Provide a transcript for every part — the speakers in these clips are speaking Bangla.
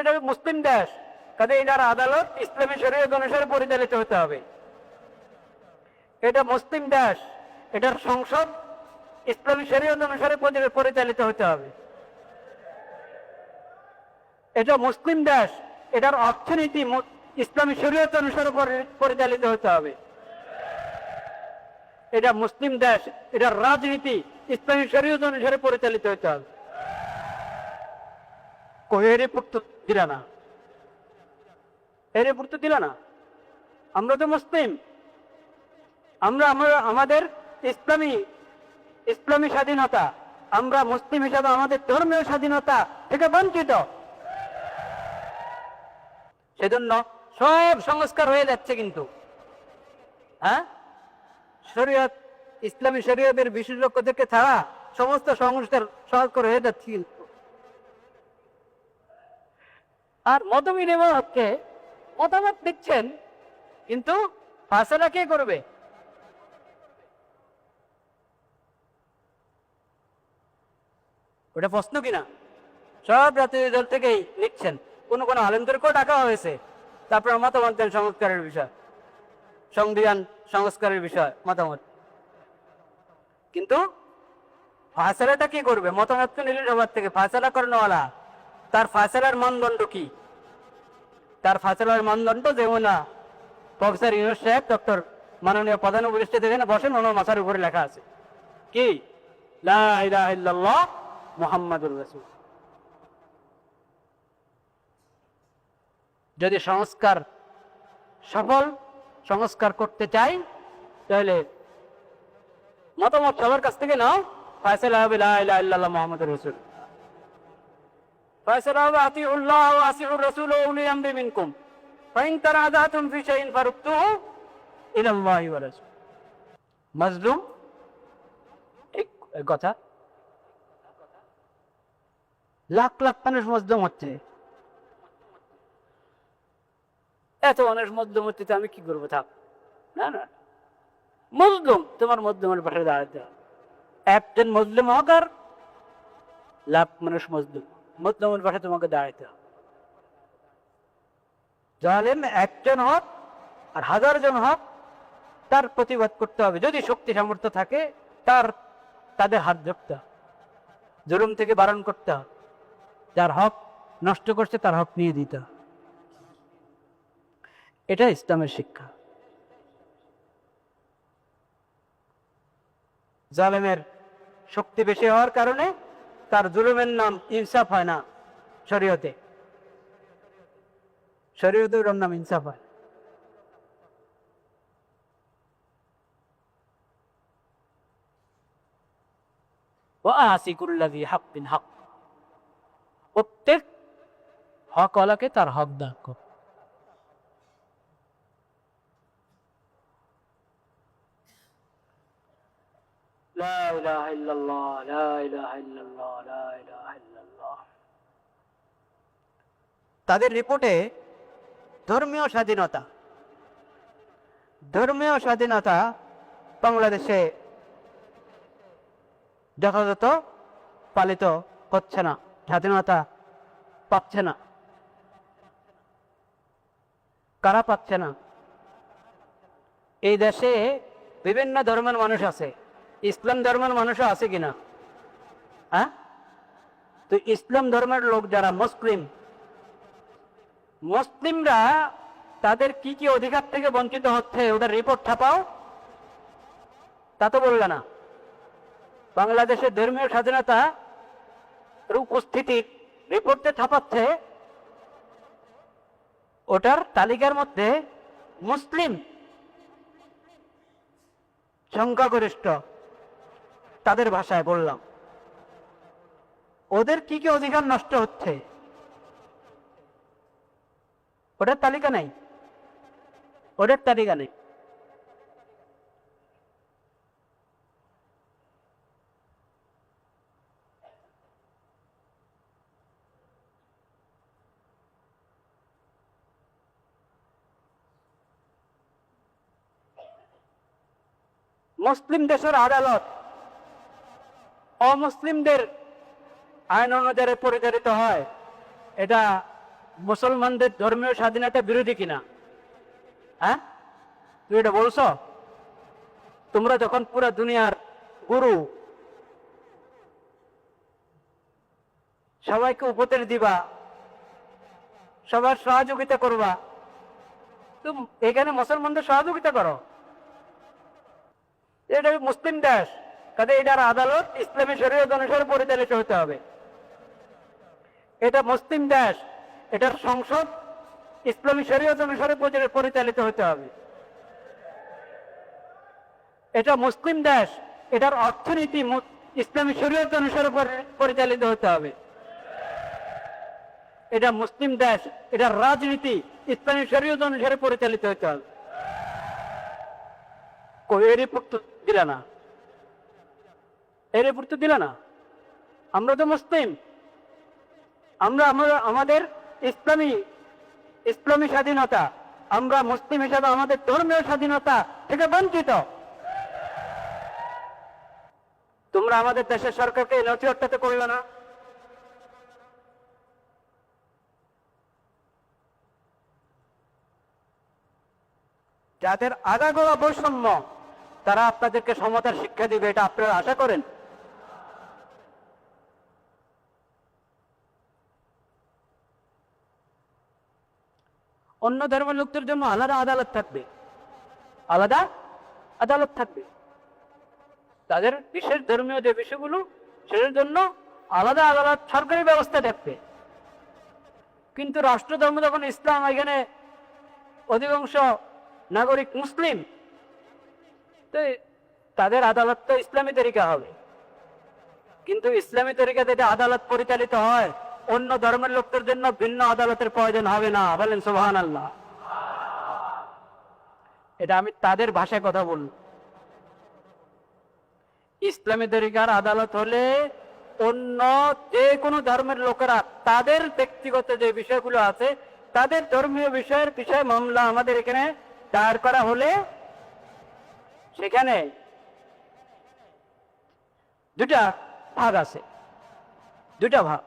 এটা মুসলিম দেশ। কাজে এটার আদালত, ইসলামী শরীয়ত অনুসারে পরিচালিত হতে হবে। এটা মুসলিম দেশ। এটার সংসদ ইসলামী শরীয়ত অনুসারে পরিচালিত হতে হবে। এটা মুসলিম দেশ। এটার অর্থনীতি ইসলামী শরীয়ত অনুসারে পরিচালিত হতে হবে। এটা মুসলিম দেশ। এটার রাজনীতি ইসলামী শরীয়ত অনুসারে পরিচালিত হতে হবে। কোহেরে দিলা না। এরে পুক্ত দিলা না। আমরা তো মুসলিম। আমরা আমরা, আমাদের ইসলামী ইসলামী স্বাধীনতা, আমরা মুসলিম হিসাবে আমাদের ধর্মীয় স্বাধীনতা থেকে বঞ্চিত। সেজন্য সব সংস্কার হয়ে যাচ্ছে কিন্তু। হ্যাঁ? শরীয়ত, ইসলামী শরীয়তের বিশেষজ্ঞদেরকে ছাড়া সমস্ত সংস্কার সংস্কার হয়ে যাচ্ছে কিন্তু আর মত মতামত দিচ্ছেন, কিন্তু ফাঁসলা কে করবে? ওটা প্রশ্ন কিনা? সব রাজনৈতিক দল থেকেই লিখছেন কোন কোন আলেমদেরকেও ডাকা হয়েছে। তারপর মতামত দেন সংস্কারের বিষয়। সংবিধান সংস্কারের বিষয়, মতামত। কিন্তু ফাঁসলাটা কি করবে? মতামত তো নিলে সবার থেকে ফাঁসলা করানোওয়ালা। তার ফাঁসলার মানদণ্ড কি? তার ফাঁসলার মানদণ্ড যেমন। না প্রফেসর ইউনুস সাহেব, ডক্টর মাননীয় প্রধান উপদেষ্টা যেখানে বসেন, ওনার মাথার উপরে লেখা আছে। কি? মুহাম্মাদুর যদি সংস্কার সফল, সংস্কার করতে চাই, তাহলে মতামত সবার কাছ থেকে নাও। ফয়সালা হবে লা ইলাহা ইল্লাল্লাহ মুহাম্মাদুর রাসূল। ফয়সালা হবে আতিউল্লাহ ওয়া আসিউর রাসূল ওয়া উলি আমরি মিনকুম ফাইন তারাদাতুম ফি শাইইন ফারুদ্দুহু ইলা আল্লাহি ওয়া রাসূল মাজলুম ঠিক এই কথা লাখ লাখ মানুষ মজলুম হচ্ছে এত মানুষ মধ্যম হচ্ছে তো আমি কি করব থাক না না মজলুম তোমার মধ্যমের পাশে দাঁড়াতে হবে একজন মজলুম হোক আর লাখ মানুষ মজলুম মধ্যমের পাশে তোমাকে দাঁড়াতে হবে। জালেম একজন হোক আর হাজার জন হোক, তার প্রতিবাদ করতে হবে। যদি শক্তি সামর্থ্য থাকে, তার, তাদের হাত ধরতে জুলুম থেকে বারণ করতে হবে। যার হক নষ্ট করছে, তার হক নিয়ে দিতে এটা ইসলামের শিক্ষা। জালেমের শক্তি বেশি হওয়ার কারণে তার জুলুমের নাম ইনসাফ হয় না শরীয়তে শরীয়তে ওর নাম ইনসাফ হয় ওয়াসিকুল্লাযী হাক্কিন হক প্রত্যেক হকওয়ালাকে তার হক দান কর لا إله إلا الله لا إله إلا الله তাদের রিপোর্টে ধর্মীয় স্বাধীনতা। ধর্মীয় স্বাধীনতা বাংলাদেশে যথাযথ পালিত হচ্ছে না, স্বাধীনতা পাচ্ছে না। কারা পাচ্ছে না? এই দেশে বিভিন্ন ধর্মের মানুষ আছে। ইসলাম ধর্মের মানুষও আছে কিনা? হ্যাঁ? তো ইসলাম ধর্মের লোক যারা মুসলিম মুসলিমরা তাদের কি কি অধিকার থেকে বঞ্চিত হচ্ছে ওদের রিপোর্ট ছাপাও। তা তো বললে না। বাংলাদেশের ধর্মীয় স্বাধীনতা উপস্থিতির রিপোর্টে ছাপাচ্ছে, ওটার তালিকার মধ্যে মুসলিম সংখ্যাগরিষ্ঠ তাদের ভাষায় বললাম। ওদের কি কি অধিকার নষ্ট হচ্ছে? ওটার তালিকা নাই। ওটার তালিকা নেই। মুসলিম দেশের আদালত অমুসলিমদের আইন অনুযায়ী পরিচালিত হয়। এটা মুসলমানদের ধর্মীয় স্বাধীনতা বিরোধী কিনা? হ্যাঁ? তুই এটা বলছো? তোমরা যখন পুরা দুনিয়ার গুরু, সবাইকে উপদেশ দিবা, সবার সহযোগিতা করবা তুমি এখানে মুসলমানদের সহযোগিতা করো। এটা মুসলিম দেশ, কাজে এটার আদালত, ইসলামী শরীয়ত অনুসারে পরিচালিত হতে হবে। এটা মুসলিম দেশ এটার সংসদ ইসলামী শরীয়ত অনুসারে পরিচালিত হতে হবে। এটা মুসলিম দেশ, এটার অর্থনীতি ইসলামী শরীয়ত অনুসারে পরিচালিত হতে হবে। এটা মুসলিম দেশ, এটার রাজনীতি ইসলামী শরীয়ত অনুসারে পরিচালিত হতে হবে। কই এর রিপোর্ট তো না? এর রিপোর্ট তো দিলা না? আমরা তো মুসলিম। আমরা আমাদের ইসলামী ইসলামী স্বাধীনতা। আমরা মুসলিম হিসাবে আমাদের ধর্মীয় স্বাধীনতা থেকে বঞ্চিত। তোমরা আমাদের দেশের সরকারকে এই নথিহট্টাতে করবে না। যাদের আগাগোড়া বৈষম্য, তারা আপনাদেরকে সমতার শিক্ষা দিবে, এটা আপনারা আশা করেন। অন্য ধর্মের লোকদের জন্য আলাদা আদালত থাকবে। আলাদা আদালত থাকবে। তাদের বিশেষ ধর্মীয় যে বিষয়গুলো সেটার জন্য আলাদা আদালত সরকারি ব্যবস্থা থাকবে। কিন্তু রাষ্ট্রধর্ম যখন ইসলাম, এখানে অধিকাংশ নাগরিক মুসলিম, তো তাদের আদালত তো ইসলামী তরিকা হবে। কিন্তু ইসলামী তরিকাতে আদালত পরিচালিত হয়। অন্য ধর্মের লোকদের জন্য ভিন্ন আদালতের প্রয়োজন হবে না। বলেন সোহান আল্লাহ এটা আমি তাদের ভাষায় কথা বলল ইসলামী তরিকার আদালত হলে অন্য যে কোনো ধর্মের লোকেরা তাদের ব্যক্তিগত যে বিষয়গুলো আছে, তাদের ধর্মীয় বিষয়ের বিষয়ে মামলা আমাদের এখানে দায়ের করা হলে সেখানে দুটা ভাগ আছে। দুটা ভাগ।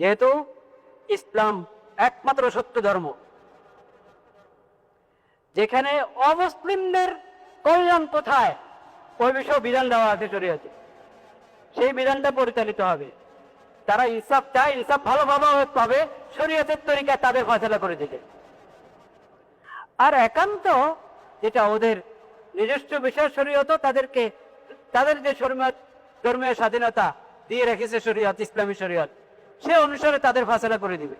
যেহেতু ইসলাম একমাত্র সত্য ধর্ম, যেখানে অমুসলিমদের কল্যাণ কোথায় ওই বিষয়ে বিধান দেওয়া আছে, শরীয়তে। সেই বিধানটা পরিচালিত হবে। তারা ইনসাফ চায়, ইনসাফ ভালোভাবে পাবে, শরীয়তের তরিকায় তাদের ফয়সলা করে দিতে। আর একান্ত যেটা ওদের নিজস্ব বিষয় শরীয়ত তাদেরকে, তাদের যে ধর্মীয় স্বাধীনতা দিয়ে রেখেছে শরীয়ত, ইসলামী শরীয়ত সে অনুসারে তাদের ফাঁসলা করে দিবে।